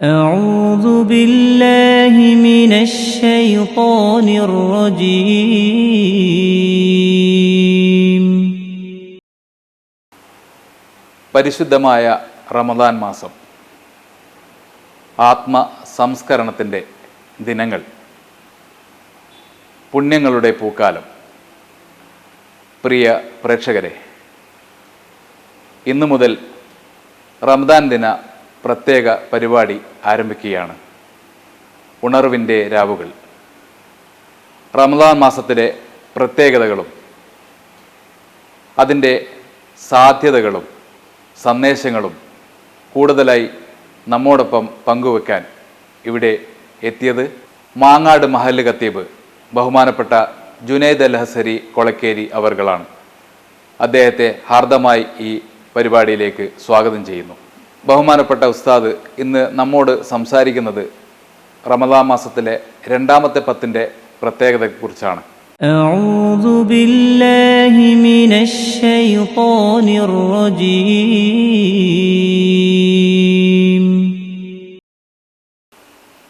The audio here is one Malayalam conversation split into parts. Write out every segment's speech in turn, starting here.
أعوذ بالله من الشيطان الرجيم പരിശുദ്ധമായ റമദാൻ മാസം ആത്മ സംസ്കരണത്തിൻ്റെ ദിനങ്ങൾ പുണ്യങ്ങളുടെ പൂക്കാലം പ്രിയ പ്രേക്ഷകരെ ഇന്നു മുതൽ റമദാൻ ദിന പ്രത്യേക പരിപാടി ആരംഭിക്കുകയാണ്. ഉണർവിന്റെ രാവുകൾ. റമദാൻ മാസത്തിലെ പ്രത്യേകതകളും അതിന്റെ സാധ്യതകളും സന്ദേശങ്ങളും കൂടുതലായി നമ്മോടൊപ്പം പങ്കുവെക്കാൻ ഇവിടെ എത്തിയത് മാങ്ങാട് മഹല്ല് ഖത്തീബ് ബഹുമാനപ്പെട്ട ജുനൈദ് അൽഹസരി കൊളക്കേരി അവർകളാണ്. അദ്ദേഹത്തെ ഹാർദമായി ഈ പരിപാടിയിലേക്ക് സ്വാഗതം ചെയ്യുന്നു. ബഹുമാനപ്പെട്ട ഉസ്താദ് ഇന്ന് നമ്മോട് സംസാരിക്കുന്നത് റമദാൻ മാസത്തിലെ രണ്ടാമത്തെ പത്തിൻ്റെ പ്രത്യേകതയെക്കുറിച്ചാണ് أعوذ بالله من الشيطان الرجيم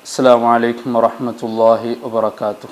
السلام عليكم ورحمة الله وبركاته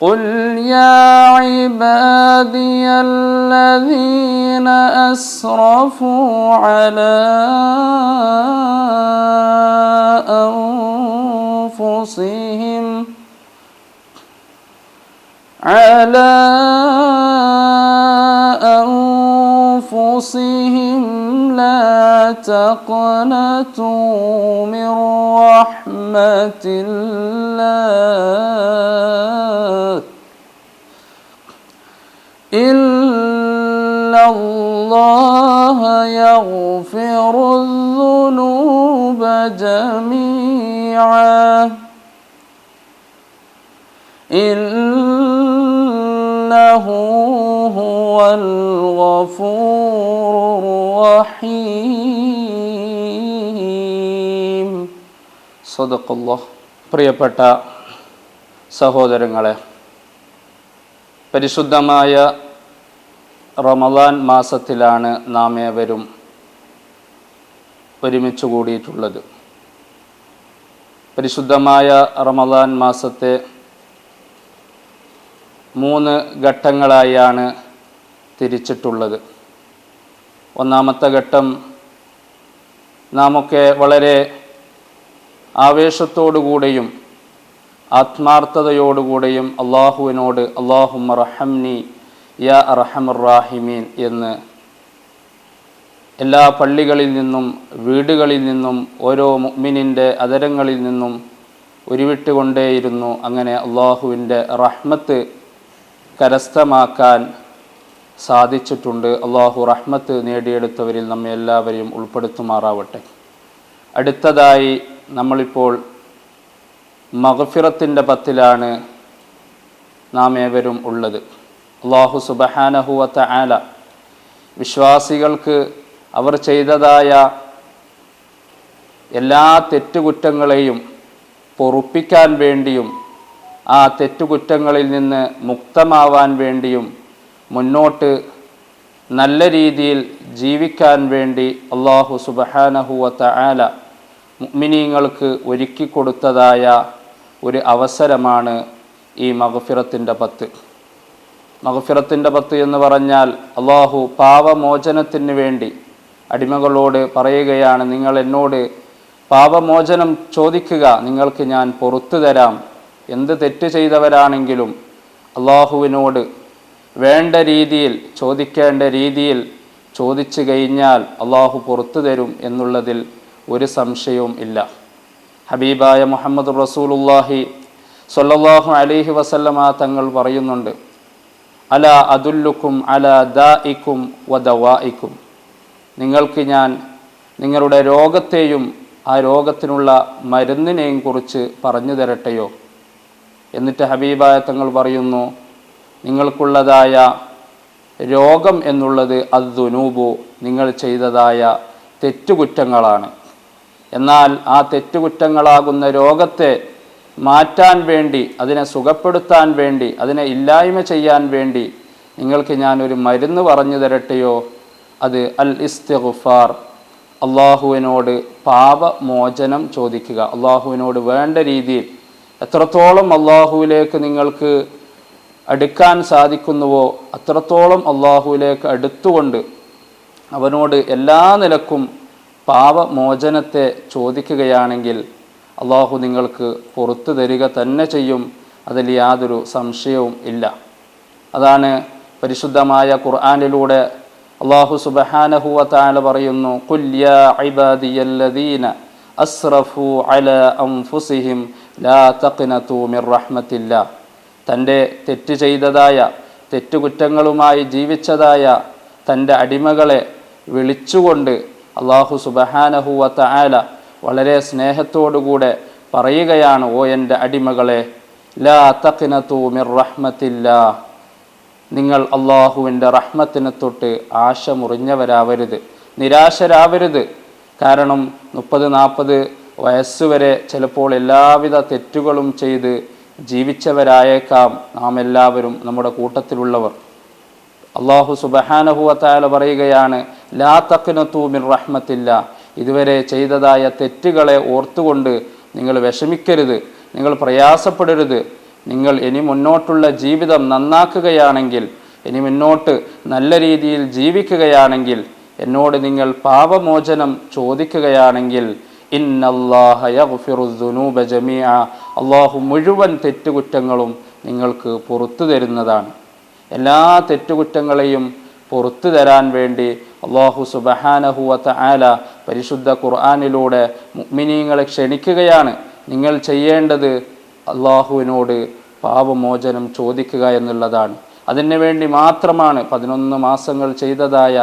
قل يا عبادي الذين أسرفوا على أنفسهم على أنفسهم لا تقنطوا من رحمة الله إن الله يغفر الذنوب جميعا إنه هو الغفور الرحيم صدق الله പ്രിയപ്പെട്ട സഹോദരങ്ങളെ പരിശുദ്ധമായ റമദാൻ മാസത്തിലാണ് നാം ഏവരും ഒരുമിച്ച് കൂടിയിട്ടുള്ളത്. പരിശുദ്ധമായ റമദാൻ മാസത്തെ മൂന്ന് ഘട്ടങ്ങളായാണ് തിരിച്ചിട്ടുള്ളത്. ഒന്നാമത്തെ ഘട്ടം നാമൊക്കെ വളരെ ആവേശത്തോടുകൂടെയും ആത്മാർത്ഥതയോടുകൂടെയും അള്ളാഹുവിനോട് അള്ളാഹു റഹംനി യാ അറഹമുറാഹിമീൻ എന്ന് എല്ലാ പള്ളികളിൽ നിന്നും വീടുകളിൽ നിന്നും ഓരോ മുഅ്മിനിന്റെ അതരങ്ങളിൽ നിന്നും ഉരുവിട്ടുകൊണ്ടേയിരുന്നു അങ്ങനെ അള്ളാഹുവിന്റെ റഹ്മത്ത് കരസ്ഥമാക്കാൻ സാധിച്ചിട്ടുണ്ട്. അള്ളാഹു റഹ്മത്ത് നേടിയെടുത്തവരിൽ നമ്മെ എല്ലാവരെയും ഉൾപ്പെടുത്തുമാറാവട്ടെ. അടുത്തതായി നമ്മളിപ്പോൾ മഗഫിറത്തിന്റെ പത്തിലാണ് നാം ഏവരും ഉള്ളത്. അള്ളാഹു സുബഹാനഹുവത്ത ആല വിശ്വാസികൾക്ക് അവർ ചെയ്തതായ എല്ലാ തെറ്റുകുറ്റങ്ങളെയും പൊറുപ്പിക്കാൻ വേണ്ടിയും ആ തെറ്റുകുറ്റങ്ങളിൽ നിന്ന് മുക്തമാവാൻ വേണ്ടിയും മുന്നോട്ട് നല്ല രീതിയിൽ ജീവിക്കാൻ വേണ്ടി അള്ളാഹു സുബഹാനഹുവത്ത ആല ഒരുക്കി കൊടുത്തതായ ഒരു അവസരമാണ് ഈ മഹഫിറത്തിന്റെ പത്ത്. മഹഫിറത്തിന്റെ പത്ത് എന്ന് പറഞ്ഞാൽ അള്ളാഹു പാപമോചനത്തിന് വേണ്ടി അടിമകളോട് പറയുകയാണ് നിങ്ങൾ എന്നോട് പാപമോചനം ചോദിക്കുക നിങ്ങൾക്ക് ഞാൻ പുറത്തു തരാം. എന്ത് തെറ്റ് ചെയ്തവരാണെങ്കിലും അള്ളാഹുവിനോട് വേണ്ട രീതിയിൽ ചോദിക്കേണ്ട രീതിയിൽ ചോദിച്ചു കഴിഞ്ഞാൽ അള്ളാഹു പുറത്തു തരും എന്നുള്ളതിൽ ഒരു സംശയവും ഇല്ല. ഹബീബായ മുഹമ്മദ് റസൂലുല്ലാഹി സൊല്ലാഹു അലൈഹി വസല്ലമ തങ്ങൾ പറയുന്നുണ്ട് അല അതുല്ലുക്കും അല ദാഇക്കും വദവായിക്കും നിങ്ങൾക്ക് ഞാൻ നിങ്ങളുടെ രോഗത്തെയും ആ രോഗത്തിനുള്ള മരുന്നിനെയും കുറിച്ച് പറഞ്ഞു തരട്ടെയോ? എന്നിട്ട് ഹബീബായ തങ്ങൾ പറയുന്നു നിങ്ങൾക്കുള്ളതായ രോഗം എന്നുള്ളത് അദ്ദുനൂബു നിങ്ങൾ ചെയ്തതായ തെറ്റുകുറ്റങ്ങളാണ്. എന്നാൽ ആ തെറ്റുകുറ്റങ്ങളാകുന്ന രോഗത്തെ മാറ്റാൻ വേണ്ടി അതിനെ സുഖപ്പെടുത്താൻ വേണ്ടി അതിനെ ഇല്ലായ്മ ചെയ്യാൻ വേണ്ടി നിങ്ങൾക്ക് ഞാനൊരു മരുന്ന് പറഞ്ഞു തരട്ടെയോ? അത് അൽ ഇസ്തിഗ്ഫാർ. അള്ളാഹുവിനോട് പാപമോചനം ചോദിക്കുക. അള്ളാഹുവിനോട് വേണ്ട രീതിയിൽ എത്രത്തോളം അള്ളാഹുവിലേക്ക് നിങ്ങൾക്ക് അടുക്കാൻ സാധിക്കുന്നുവോ അത്രത്തോളം അള്ളാഹുവിലേക്ക് അടുത്തുകൊണ്ട് അവനോട് എല്ലാ നിലക്കും പാപമോചനത്തെ ചോദിക്കുകയാണെങ്കിൽ അള്ളാഹു നിങ്ങൾക്ക് പുറത്തു തരിക തന്നെ ചെയ്യും. അതിൽ യാതൊരു സംശയവും ഇല്ല. അതാണ് പരിശുദ്ധമായ ഖുർആാനിലൂടെ അള്ളാഹു സുബഹാനഹുവ താല പറയുന്നു കുല്യ ഇബാദിയല്ലദീന അസ്റഫു അല അംഫുസിഹിം ലാ തഖ്നതു മിർ തന്റെ തെറ്റ് ചെയ്തതായ തെറ്റുകുറ്റങ്ങളുമായി ജീവിച്ചതായ തന്റെ അടിമകളെ വിളിച്ചുകൊണ്ട് അള്ളാഹു സുബഹാനഹുവത്ത ആല വളരെ സ്നേഹത്തോടുകൂടെ പറയുകയാണ് ഓ എന്റെ അടിമകളെ ലാ തഖ്നതു മിർ റഹ്മത്തില്ല. നിങ്ങൾ അള്ളാഹുവിന്റെ റഹ്മത്തിനെ തൊട്ട് ആശ മുറിഞ്ഞവരാവരുത് നിരാശരാവരുത്. കാരണം മുപ്പത് നാൽപ്പത് വയസ്സുവരെ ചിലപ്പോൾ എല്ലാവിധ തെറ്റുകളും ചെയ്ത് ജീവിച്ചവരായേക്കാം നാം എല്ലാവരും നമ്മുടെ കൂട്ടത്തിലുള്ളവർ. അള്ളാഹു സുബഹാനഹുവത്തായ പറയുകയാണ് ലാ റഹ്മത്തില്ല. ഇതുവരെ ചെയ്തതായ തെറ്റുകളെ ഓർത്തുകൊണ്ട് നിങ്ങൾ വിഷമിക്കരുത് നിങ്ങൾ പ്രയാസപ്പെടരുത്. നിങ്ങൾ ഇനി മുന്നോട്ടുള്ള ജീവിതം നന്നാക്കുകയാണെങ്കിൽ ഇനി മുന്നോട്ട് നല്ല രീതിയിൽ ജീവിക്കുകയാണെങ്കിൽ എന്നോട് നിങ്ങൾ പാപമോചനം ചോദിക്കുകയാണെങ്കിൽ അള്ളാഹു മുഴുവൻ തെറ്റുകുറ്റങ്ങളും നിങ്ങൾക്ക് പുറത്തു തരുന്നതാണ്. എല്ലാ തെറ്റുകുറ്റങ്ങളെയും പുറത്തു തരാൻ വേണ്ടി അള്ളാഹു സുബഹാനഹുവത്ത ആല പരിശുദ്ധ ഖുർആാനിലൂടെ മുഅ്മിനീങ്ങളെ ക്ഷണിക്കുകയാണ്. നിങ്ങൾ ചെയ്യേണ്ടത് അള്ളാഹുവിനോട് പാപമോചനം ചോദിക്കുക എന്നുള്ളതാണ്. അതിനു വേണ്ടി മാത്രമാണ് പതിനൊന്ന് മാസങ്ങൾ ചെയ്തതായ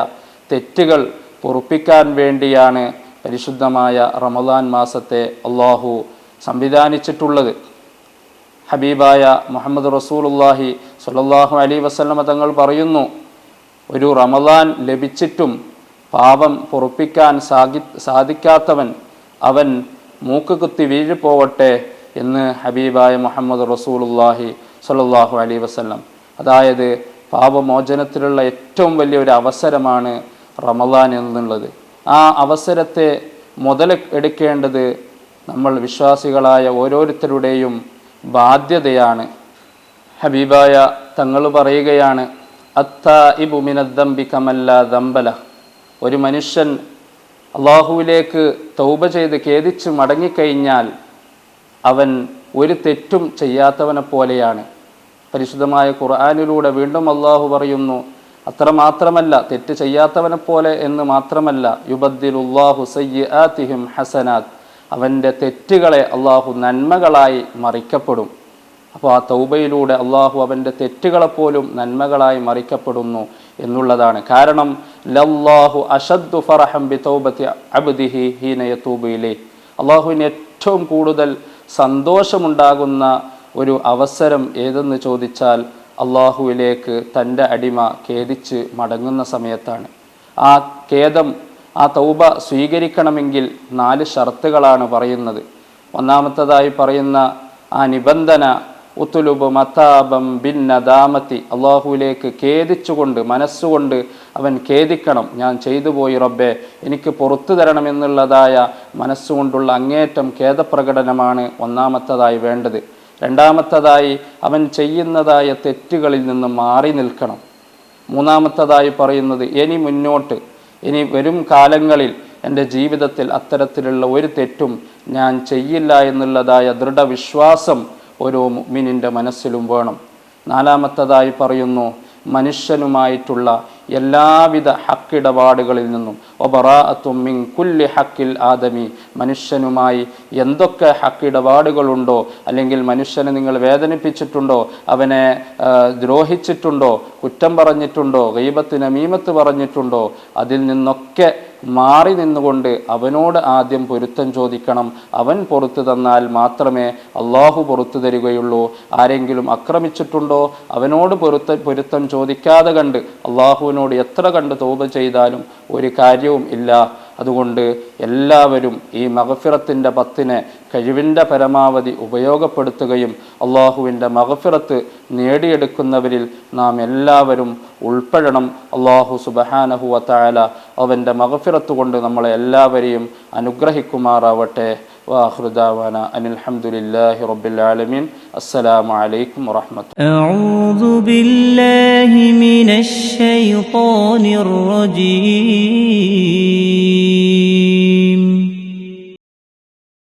തെറ്റുകൾ പൊറുപ്പിക്കാൻ വേണ്ടിയാണ് പരിശുദ്ധമായ റമദാൻ മാസത്തെ അള്ളാഹു സംവിധാനിച്ചിട്ടുള്ളത്. ഹബീബായ മുഹമ്മദ് റസൂലുല്ലാഹി സുലല്ലാഹു അലി വസല്ലമ തങ്ങൾ പറയുന്നു ഒരു റമദാൻ ലഭിച്ചിട്ടും പാപം പൊറുപ്പിക്കാൻ സാധി സാധിക്കാത്തവൻ അവൻ മൂക്ക് കുത്തി വീഴു പോവട്ടെ എന്ന് ഹബീബായ മുഹമ്മദ് റസൂലുല്ലാഹി സ്വല്ലല്ലാഹു അലൈ വസ്ലം അതായത് പാപമോചനത്തിലുള്ള ഏറ്റവും വലിയൊരു അവസരമാണ് റമദാൻ എന്നുള്ളത്. ആ അവസരത്തെ മുതൽ എടുക്കേണ്ടത് നമ്മൾ വിശ്വാസികളായ ഓരോരുത്തരുടെയും ബാധ്യതയാണ്. ഹബീബായ തങ്ങൾ പറയുകയാണ് അത്ത ഇബുമിനദ്ദംബി കമല്ല ദമ്പല ഒരു മനുഷ്യൻ അള്ളാഹുവിലേക്ക് തൗബ ചെയ്ത് ഖേദിച്ച് മടങ്ങിക്കഴിഞ്ഞാൽ അവൻ ഒരു തെറ്റും ചെയ്യാത്തവനെ പോലെയാണ്. പരിശുദ്ധമായ ഖുർആാനിലൂടെ വീണ്ടും അള്ളാഹു പറയുന്നു അത്രമാത്രമല്ല തെറ്റ് ചെയ്യാത്തവനെ പോലെ എന്ന് മാത്രമല്ല യുബദ്ദിലുല്ലാഹു സയ്യാത്തിഹിം ഹസനാത്ത്. അവന്റെ തെറ്റുകളെ അള്ളാഹു നന്മകളായി മറിക്കപ്പെടും. അപ്പോൾ ആ തൗബയിലൂടെ അള്ളാഹു അവന്റെ തെറ്റുകളെപ്പോലും നന്മകളായി മറിക്കപ്പെടുന്നു എന്നുള്ളതാണ്. കാരണം ലല്ലാഹു അഷദ്ദു ഫറഹം ബി തൗബത്തി അബ്ദിഹി ഹീനയ യതൂബു ഇലൈഹി. അള്ളാഹുവിന് ഏറ്റവും കൂടുതൽ സന്തോഷമുണ്ടാകുന്ന ഒരു അവസരം ഏതെന്ന് ചോദിച്ചാൽ അള്ളാഹുവിലേക്ക് തന്റെ അടിമ ഖേദിച്ച് മടങ്ങുന്ന സമയത്താണ്. ആ ഖേദം ആ തൗബ സ്വീകരിക്കണമെങ്കിൽ നാല് ഷർത്തുകളാണ് പറയുന്നത്. ഒന്നാമത്തതായി പറയുന്ന ആ നിബന്ധന ഉത്തുലുബ് മതാബം ബിൻ അള്ളാഹുവിലേക്ക് ഖേദിച്ചുകൊണ്ട് മനസ്സുകൊണ്ട് അവൻ ഖേദിക്കണം. ഞാൻ ചെയ്തു പോയി റബ്ബെ എനിക്ക് പുറത്തു തരണമെന്നുള്ളതായ മനസ്സുകൊണ്ടുള്ള അങ്ങേറ്റം ഖേദപ്രകടനമാണ് ഒന്നാമത്തതായി വേണ്ടത്. രണ്ടാമത്തതായി അവൻ ചെയ്യുന്നതായ തെറ്റുകളിൽ നിന്ന് മാറി നിൽക്കണം. മൂന്നാമത്തതായി പറയുന്നത് ഇനി മുന്നോട്ട് ഇനി വരും കാലങ്ങളിൽ എന്റെ ജീവിതത്തിൽ അത്തരത്തിലുള്ള ഒരു തെറ്റും ഞാൻ ചെയ്യില്ല എന്നുള്ളതായ ദൃഢവിശ്വാസം ഓരോ മുഗ്മിനിന്റെ മനസ്സിലും വേണം. നാലാമത്തതായി പറയുന്നു മനുഷ്യനുമായിട്ടുള്ള എല്ലാവിധ ഹക്കിടപാടുകളിൽ നിന്നും. ഒബറാഅത്തും മിൻ കുല്ലി ഹക്കിൽ ആദമി. മനുഷ്യനുമായി എന്തൊക്കെ ഹക്കിടപാടുകളുണ്ടോ അല്ലെങ്കിൽ മനുഷ്യനെ നിങ്ങൾ വേദനിപ്പിച്ചിട്ടുണ്ടോ അവനെ ദ്രോഹിച്ചിട്ടുണ്ടോ കുറ്റം പറഞ്ഞിട്ടുണ്ടോ ഗൈബത്തിന് മീമത്ത് പറഞ്ഞിട്ടുണ്ടോ അതിൽ നിന്നൊക്കെ മാറി നിന്നുകൊണ്ട് അവനോട് ആദ്യം പൊരുത്തം ചോദിക്കണം. അവൻ പുറത്തു തന്നാൽ മാത്രമേ അള്ളാഹു പുറത്തു തരികയുള്ളൂ. ആരെങ്കിലും അക്രമിച്ചിട്ടുണ്ടോ അവനോട് പൊരുത്ത പൊരുത്തം ചോദിക്കാതെ കണ്ട് അള്ളാഹുവിനോട് എത്ര കണ്ട് തോപ ചെയ്താലും ഒരു കാര്യവും ഇല്ല. അതുകൊണ്ട് എല്ലാവരും ഈ മഹഫിറത്തിന്റെ പത്തിനെ കഴിവിന്റെ പരമാവധി ഉപയോഗപ്പെടുത്തുകയും അള്ളാഹുവിന്റെ മഹഫിറത്ത് നേടിയെടുക്കുന്നവരിൽ നാം എല്ലാവരും ഉൾപ്പെടണം. അള്ളാഹു സുബഹാനഹുവ താല അവന്റെ മഹഫിറത്ത് കൊണ്ട് നമ്മളെ എല്ലാവരെയും അനുഗ്രഹിക്കുമാറാവട്ടെ. وآخر دعوانا أن الحمد لله رب العالمين. السلام عليكم ورحمة الله. أعوذ بالله من الشيطان الرجيم.